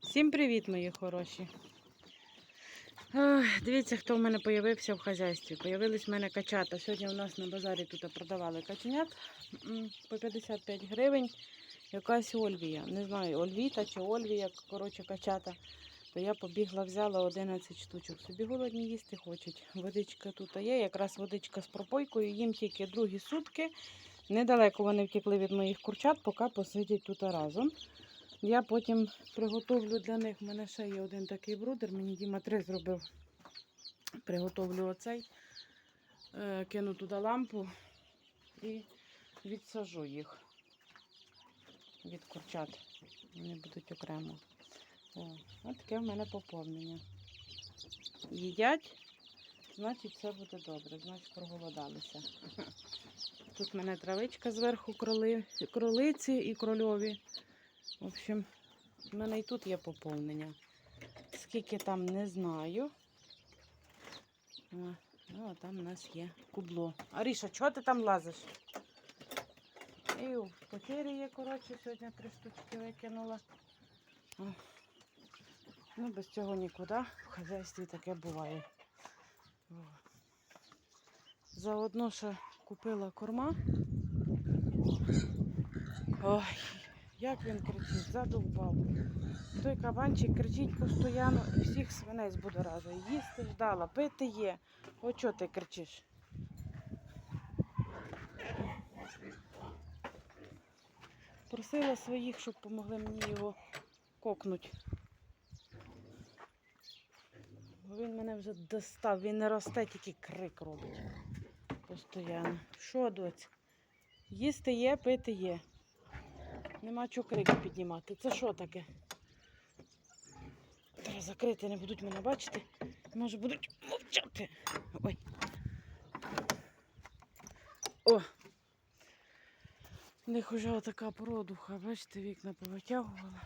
Всім привіт, мої хороші. Ах, Дивіться, хто в мене з'явився в хазяйстві. Появились в мене качата. Сьогодні у нас на базарі тут продавали каченят по 55 гривень. Якась Ольвія. Не знаю, Ольвіта чи Ольвія, коротше, качата. То я побігла, взяла 11 штучок. Собі голодні їсти хочуть. Водичка тут є, якраз водичка з пропойкою. Їм тільки другі сутки. Недалеко вони втекли від моїх курчат, поки посидять тут разом. Я потім приготовлю для них. У мене ще є один такий брудер. Мені Діма три зробив. Приготовлю оцей, е, кину туди лампу і відсажу їх від курчат. Вони будуть окремо. О, от таке в мене поповнення. Їдять, значить все буде добре, значить проголодалися. Тут в мене травичка зверху кроли, кролиці і крольові. В общем, в мене і тут є поповнення. Скільки там не знаю. Ну, а там у нас є кубло. Аріша, чого ти там лазиш? І в потері є, коротше, сьогодні три штучки викинула. О. Ну, без цього нікуди. В хазяйстві таке буває. О. Заодно ще купила корма. Ой, як він кричить, задовбав. Той кабанчик кричить постійно і всіх свиней збудоражує. Їсти ждала, пити є. О, чого ти кричиш? Просила своїх, щоб допомогли мені його кокнуть. Бо він мене вже достав, він не росте, тільки крик робить. Постоянно. Що, доць? Їсти є, пити є. Нема чого крики піднімати. Це що таке? Треба закрити, не будуть мене бачити. Може будуть мовчати. Ой. О! В них вже отака породуха, бачите, вікна повитягувала.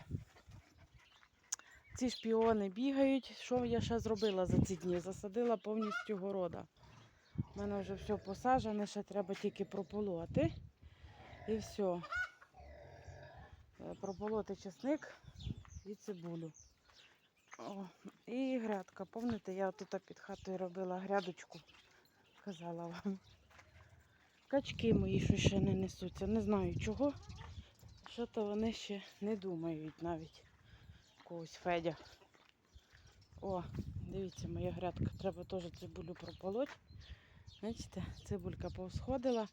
Ці шпіони бігають. Що я ще зробила за ці дні? Засадила повністю города. У мене вже все посаджене, ще треба тільки прополоти. І все. Е, Прополоти чесник і цибулю. О, і грядка. Пам'ятаєте, я тут під хатою робила грядочку. Казала вам. Качки мої що ще не несуться. Не знаю чого. Що то вони ще не думають навіть. Когось Федя. О, дивіться, моя грядка. Треба теж цибулю прополоть. Бачите, цибулька повсходила.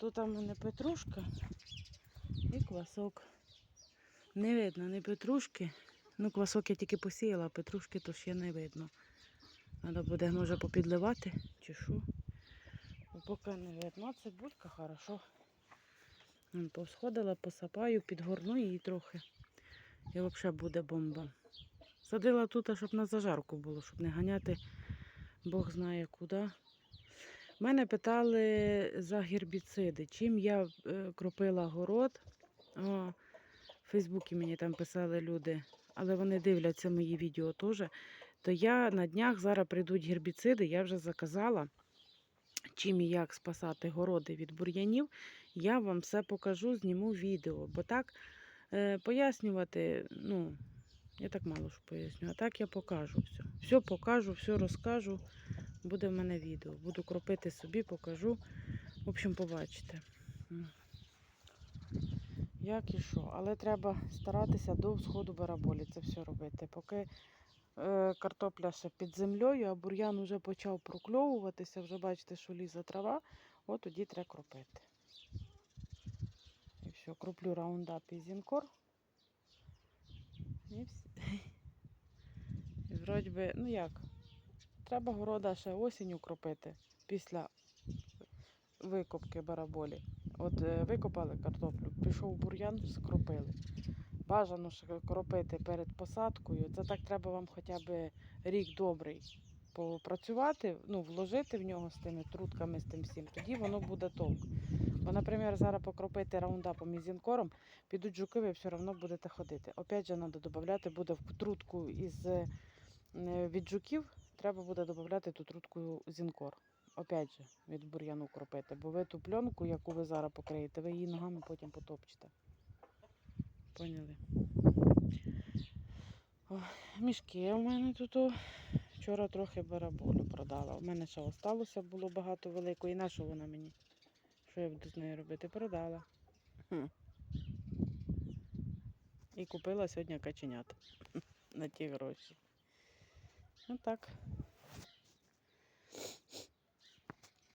Тут у мене петрушка і квасок. Не видно ні петрушки. Ну, квасок я тільки посіяла, а петрушки то ще не видно. Треба буде, може, попідливати чи що. Бо Поки не видно. А цибулька хорошо. Повсходила, посапаю, підгорну її трохи. І взагалі буде бомба. Садила тут, щоб на зажарку було, щоб не ганяти Бог знає куди. Мене питали за гербіциди, чим я е, кропила город. О, в Фейсбуці мені там писали люди, але вони дивляться мої відео теж. То я на днях зараз прийдуть гербіциди, я вже заказала. Чим і як спасати городи від бур'янів, я вам все покажу, зніму відео. Бо так е, пояснювати, ну, я так мало що поясню, а так я покажу все. Все покажу, все розкажу. Буде в мене відео. Буду кропити собі, покажу. В общем, побачите. Як і що. Але треба старатися до сходу бараболі це все робити. Поки е, картопля ще під землею, а бур'ян вже почав прокльовуватися, вже бачите, що лізе трава, от тоді треба кропити. І все, кроплю раундап і зінкор. І все. Вроді би, ну як, треба города ще осінню кропити після викопки бараболі. От е, викопали картоплю, пішов бур'ян, скропили. Бажано кропити перед посадкою. Це так треба вам хоча б рік добрий попрацювати, ну, вложити в нього з тими трутками, з тим всім. Тоді воно буде толк. Бо, наприклад, зараз покропити раундапом і зінкором, підуть жуки, ви все одно будете ходити. Опять же, треба додати буде в трутку із е, від жуків, треба буде додати ту трутку зінкор. Опять же, від бур'яну кропити. Бо ви ту пленку, яку ви зараз покриєте, ви її ногами потім потопчете. Поняли? О, мішки у мене тут. о. Вчора трохи бараболю продала. У мене ще осталося було багато великої. І на що вона мені? Що я буду з нею робити? Продала. Хм. І купила сьогодні каченят на ті гроші. Ну так.